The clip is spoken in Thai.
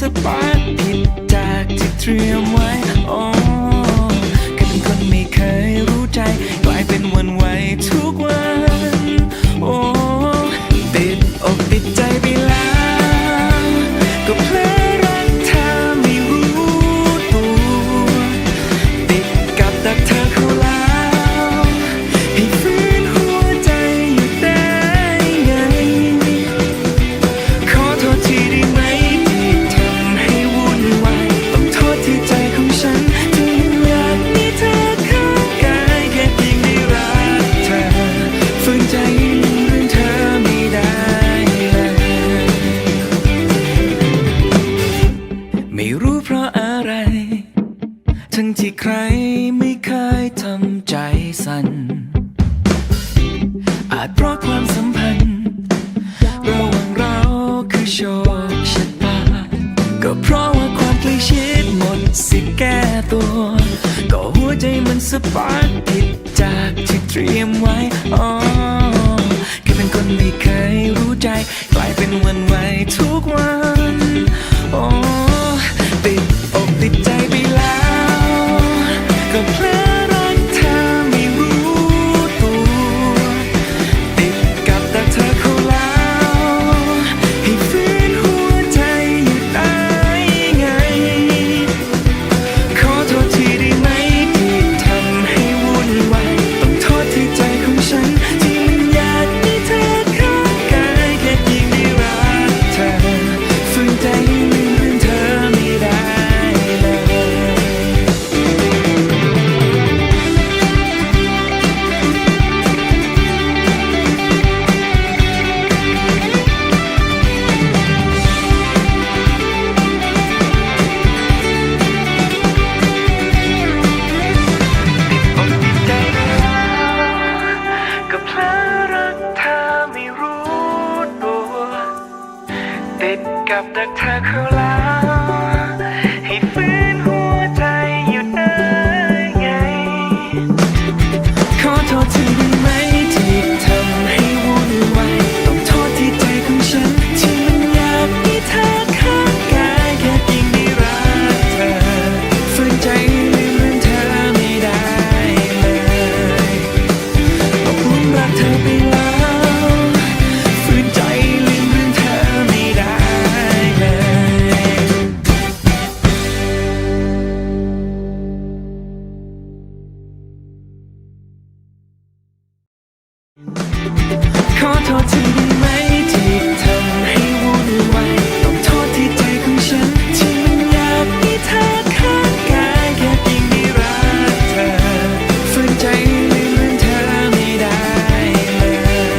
สปาร์ตผิดจากที่เตรียมไว้ โอ้กลเป็นคนไม่เคยรู้ใจ กลายเป็นวัน ราะอะไร ทั้งที่ใครไม่เคยทำใจสัน่น อาจเพราะความสัมพันธ์ระหว่างเราคือโชคชะตา ก็เพราะว่าความใกล้ชิดหมดสิแก้ตัว ก็หัวใจมันสปาร์กผิดจากที่เตรียมไว้อ๋อแค่เป็นคนไม่เคยรู้ใจ กลายเป็นวันไหวทุกวัน ติดกับดักเธอเขาแล้ว